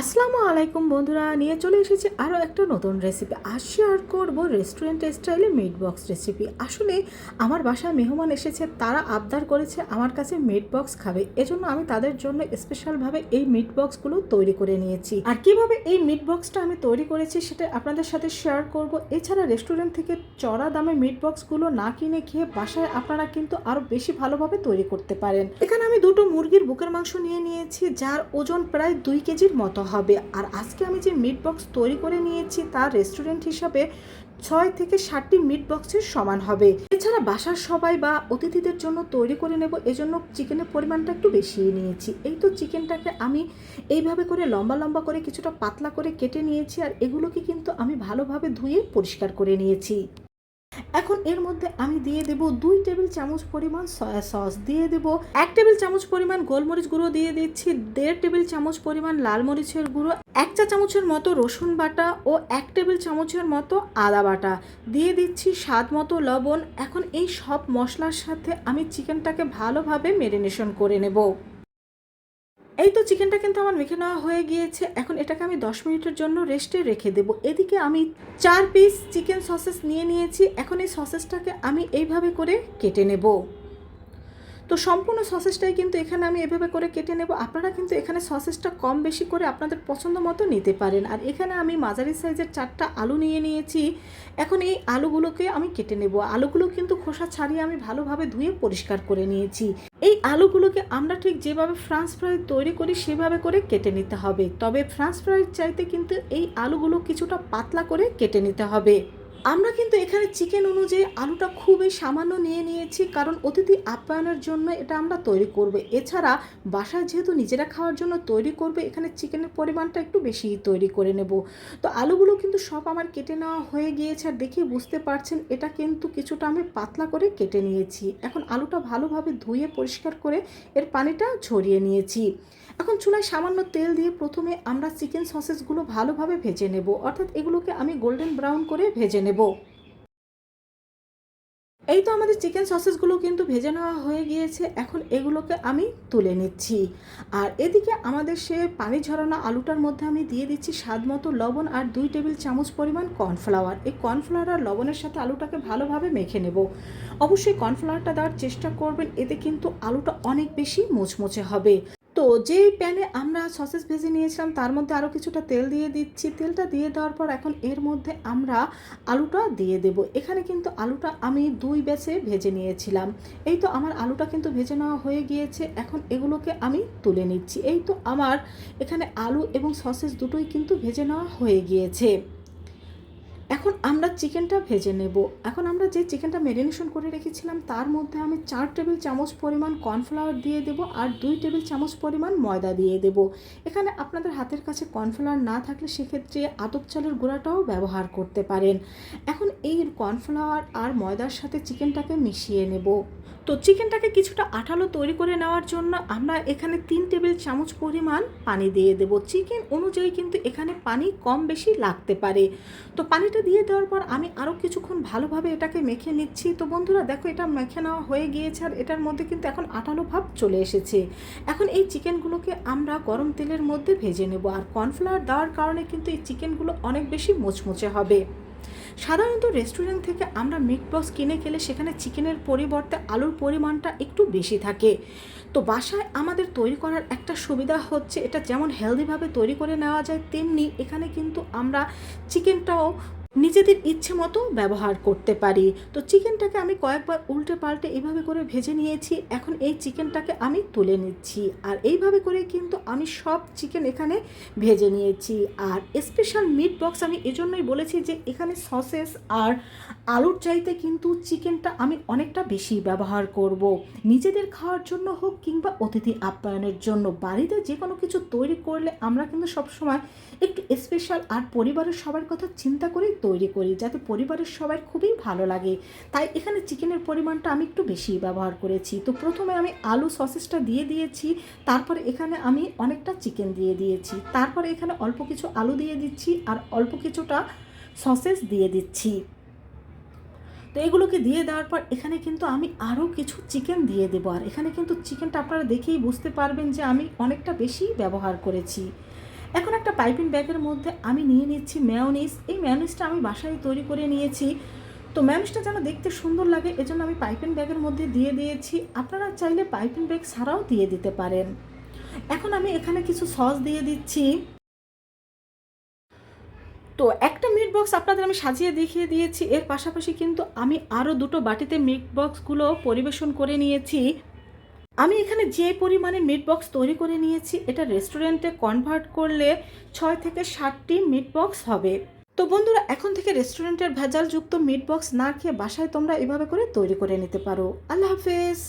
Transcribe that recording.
আসসালামু আলাইকুম বন্ধুরা, নিয়ে চলে এসেছি আরও একটা নতুন রেসিপি আজ শেয়ার করব রেস্টুরেন্ট স্টাইলে মিট বক্স রেসিপি আসলে আমার বাসায় মেহমান এসেছে, তারা আবদার করেছে আমার কাছে মিট বক্স খাবে। এজন্য আমি তাদের জন্য স্পেশালভাবে এই মিট বক্সগুলো তৈরি করে নিয়েছি। আর কীভাবে এই মিট বক্সটা আমি তৈরি করেছি সেটা আপনাদের সাথে শেয়ার করব। এছাড়া রেস্টুরেন্ট থেকে চড়া দামে মিট বক্সগুলো না কিনে খেয়ে বাসায় আপনারা কিন্তু আরও বেশি ভালোভাবে তৈরি করতে পারেন। এখানে আমি দুটো মুরগির বুকের মাংস নিয়ে নিয়েছি, যার ওজন প্রায় দুই কেজির মতো হবে। আর আজকে আমি যে মিট বক্স তৈরি করে নিয়েছি, তার রেস্টুরেন্ট হিসাবে ছয় থেকে ষাটটি মিট বক্সের সমান হবে। এছাড়া বাসার সবাই বা অতিথিদের জন্য তৈরি করে নেব, এজন্য চিকেনের পরিমাণটা একটু বেশি নিয়েছি। এই তো চিকেনটাকে আমি এইভাবে করে লম্বা লম্বা করে কিছুটা পাতলা করে কেটে নিয়েছি, আর এগুলোকে কিন্তু আমি ভালোভাবে ধুয়ে পরিষ্কার করে নিয়েছি। এখন এর মধ্যে আমি দিয়ে দেব দুই টেবিল চামচ পরিমাণ সয়া সস, দিয়ে দেব এক টেবিল চামচ পরিমাণ গোলমরিচ গুঁড়ো, দিয়ে দিচ্ছি দেড় টেবিল চামচ পরিমাণ লাল মরিচের গুঁড়ো, এক চা চামচের মতো রসুন বাটা ও এক টেবিল চামচের মতো আদা বাটা, দিয়ে দিচ্ছি স্বাদ মতো লবণ। এখন এই সব মশলার সাথে আমি চিকেনটাকে ভালোভাবে মেরিনেশন করে নেব। এই তো চিকেনটা কিন্তু আমার মেখে নেওয়া হয়ে গিয়েছে। এখন এটাকে আমি দশ মিনিটের জন্য রেস্টে রেখে দেবো। এদিকে আমি চার পিস চিকেন সসেস নিয়ে নিয়েছি। এখন এই সসেসটাকে আমি এইভাবে করে কেটে নেব। তো সম্পূর্ণ সসেসটাই কিন্তু এখানে আমি এভাবে করে কেটে নেব। আপনারা কিন্তু এখানে সসেসটা কম বেশি করে আপনাদের পছন্দ মতো নিতে পারেন। আর এখানে আমি মাঝারি সাইজের চারটা আলু নিয়ে নিয়েছি। এখন এই আলুগুলোকে আমি কেটে নেব। আলুগুলো কিন্তু খোসা ছাড়িয়ে আমি ভালোভাবে ধুয়ে পরিষ্কার করে নিয়েছি। আলুগুলোকে আমরা ঠিক যেভাবে ফ্রান্স ফ্রাই তৈরি করি, সেভাবে করে কেটে নিতে হবে। তবে ফ্রান্স ফ্রাই চাইতে কিন্তু এই আলুগুলো কিছুটা পাতলা করে কেটে নিতে হবে। আমরা কিন্তু এখানে চিকেন অনুযায়ী আলুটা খুবই সামান্য নিয়ে নিয়েছি, কারণ অতিথি আপ্যায়নের জন্য এটা আমরা তৈরি করব। এছাড়া বাসায় যেহেতু নিজেরা খাওয়ার জন্য তৈরি করবে, এখানে চিকেনের পরিমাণটা একটু বেশি তৈরি করে নেব। তো আলুগুলো কিন্তু সব আমার কেটে নেওয়া হয়ে গিয়েছে, আর দেখে বুঝতে পারছেন এটা কিন্তু কিছুটা আমি পাতলা করে কেটে নিয়েছি। এখন আলুটা ভালোভাবে ধুয়ে পরিষ্কার করে এর পানিটা ঝরিয়ে নিয়েছি। এখন চুলায় সামান্য তেল দিয়ে প্রথমে আমরা চিকেন সসেসগুলো ভালোভাবে ভেজে নেব, অর্থাৎ এগুলোকে আমি গোল্ডেন ব্রাউন করে ভেজে নেব। এই তো আমাদের চিকেন সসেসগুলো কিন্তু ভেজে নেওয়া হয়ে গিয়েছে, এখন এগুলোকে আমি তুলে নিচ্ছি। আর এদিকে আমাদের সে পানি ঝরানো আলুটার মধ্যে আমি দিয়ে দিচ্ছি স্বাদ মতো লবণ আর দুই টেবিল চামচ পরিমাণ কর্নফ্লাওয়ার। এই কর্নফ্লাওয়ার আর লবণের সাথে আলুটাকে ভালোভাবে মেখে নেব। অবশ্যই কর্নফ্লাওয়ারটা দেওয়ার চেষ্টা করবেন, এতে কিন্তু আলুটা অনেক বেশি মুচমুচে হবে। তো যে প্যানে আমরা সসেস ভেজে নিয়েছিলাম, তার মধ্যে আরও কিছুটা তেল দিয়ে দিচ্ছি। তেলটা দিয়ে দেওয়ার পর এখন এর মধ্যে আমরা আলুটা দিয়ে দেব। এখানে কিন্তু আলুটা আমি দুই ব্যাচে ভেজে নিয়েছিলাম। এই তো আমার আলুটা কিন্তু ভেজে নেওয়া হয়ে গিয়েছে। এখন এগুলোকে আমি তুলে নিচ্ছি। এই তো আমার এখানে আলু এবং সসেস দুটোই কিন্তু ভেজে নেওয়া হয়ে গিয়েছে। এখন আমরা চিকেনটা ভেজে নেব। এখন আমরা যে চিকেনটা ম্যারিনেশন করে রেখেছিলাম, তার মধ্যে আমি চার টেবিল চামচ পরিমাণ কর্নফ্লাওয়ার দিয়ে দেব আর দুই টেবিল চামচ পরিমাণ ময়দা দিয়ে দেব। এখানে আপনাদের হাতের কাছে কর্নফ্লাওয়ার না থাকলে সেক্ষেত্রে আতপ চালের গুঁড়াটাও ব্যবহার করতে পারেন। এখন এই কর্নফ্লাওয়ার আর ময়দার সাথে চিকেনটাকে মিশিয়ে নেব। তো চিকেনটাকে কিছুটা আঠালো তৈরি করে নেওয়ার জন্য আমরা এখানে তিন টেবিল চামচ পরিমাণ পানি দিয়ে দেব। চিকেন অনুযায়ী কিন্তু এখানে পানি কম বেশি লাগতে পারে। তো পানিটা দিয়ে দেওয়ার পর আমি আরও কিছুক্ষণ ভালোভাবে এটাকে মেখে নিচ্ছি। তো বন্ধুরা, দেখো এটা মেখে নেওয়া হয়ে গিয়েছে আর এটার মধ্যে কিন্তু এখন আঠালো ভাব চলে এসেছে। এখন এই চিকেনগুলোকে আমরা গরম তেলের মধ্যে ভেজে নেব আর কর্নফ্লাওয়ার দেওয়ার কারণে কিন্তু এই চিকেনগুলো অনেক বেশি মুচমুচে হবে। সাধারণত রেস্টুরেন্ট থেকে আমরা মিট বক্স কিনে খেলে সেখানে চিকেনের পরিবর্তে আলুর পরিমাণটা একটু বেশি থাকে। তো বাসায় আমাদের তৈরি করার একটা সুবিধা হচ্ছে, এটা যেমন হেলদিভাবে তৈরি করে নেওয়া যায়, তেমনি এখানে কিন্তু আমরা চিকেনটাও নিজেদের ইচ্ছে মতো ব্যবহার করতে পারি। তো চিকেনটাকে আমি কয়েকবার উল্টে পাল্টে এইভাবে করে ভেজে নিয়েছি। এখন এই চিকেনটাকে আমি তুলে নিচ্ছি। আর এইভাবে করে কিন্তু আমি সব চিকেন এখানে ভেজে নিয়েছি। আর স্পেশাল মিট বক্স আমি এজন্যই বলেছি যে এখানে সসেস আর আলুর চাইতে কিন্তু চিকেনটা আমি অনেকটা বেশি ব্যবহার করব। নিজেদের খাওয়ার জন্য হোক কিংবা অতিথি আপ্যায়নের জন্য। বাড়িতে যে কোনো কিছু তৈরি করলে আমরা কিন্তু সবসময় একটু স্পেশাল আর পরিবারের সবার কথা চিন্তা করেই তৈরি করি যাতে পরিবারের সবাই খুবই ভালো লাগে। তাই এখানে চিকেনের পরিমাণটা আমি একটু বেশি ব্যবহার করেছি। তো প্রথমে আমি আলু সসেসটা দিয়ে দিয়েছি, তারপরে এখানে আমি অনেকটা চিকেন দিয়ে দিয়েছি। তারপরে এখানে অল্প কিছু আলু দিয়ে দিচ্ছি আর অল্প কিছুটা সসেস দিয়ে দিচ্ছি। তো এগুলোকে দিয়ে দেওয়ার পর এখানে কিন্তু আমি আরও কিছু চিকেন দিয়ে দেবো। আর এখানে কিন্তু চিকেনটা আপনারা দেখেই বুঝতে পারবেন যে আমি অনেকটা বেশি ব্যবহার করেছি। এখন একটা পাইপিং ব্যাগের মধ্যে আমি নিয়ে নিচ্ছি ম্যায়োনিজ এই ম্যায়োনিজটা আমি বাসায় তৈরি করে নিয়েছি। তো ম্যায়োনিজটা যেন দেখতে সুন্দর লাগে, এজন্য আমি পাইপিং ব্যাগের মধ্যে দিয়ে দিয়েছি। আপনারা চাইলে পাইপিং ব্যাগ ছাড়াও দিয়ে দিতে পারেন। এখন আমি এখানে কিছু সস দিয়ে দিচ্ছি। তো একটা মিট বক্স আপনাদের আমি সাজিয়ে দেখিয়ে দিয়েছি। এর পাশাপাশি কিন্তু আমি আরও দুটো বাটিতে মিট বক্সগুলো পরিবেশন করে নিয়েছি। আমি এখানে যে পরিমাণে মিট বক্স তৈরি করে নিয়েছি, এটা রেস্টুরেন্টে কনভার্ট করলে ছয় থেকে সাতটি মিট বক্স হবে। তো বন্ধুরা, এখন থেকে রেস্টুরেন্টের ভেজালযুক্ত মিট বক্স না খেয়ে বাসায় তোমরা এভাবে করে তৈরি করে নিতে পারো। আল্লাহ হাফেজ!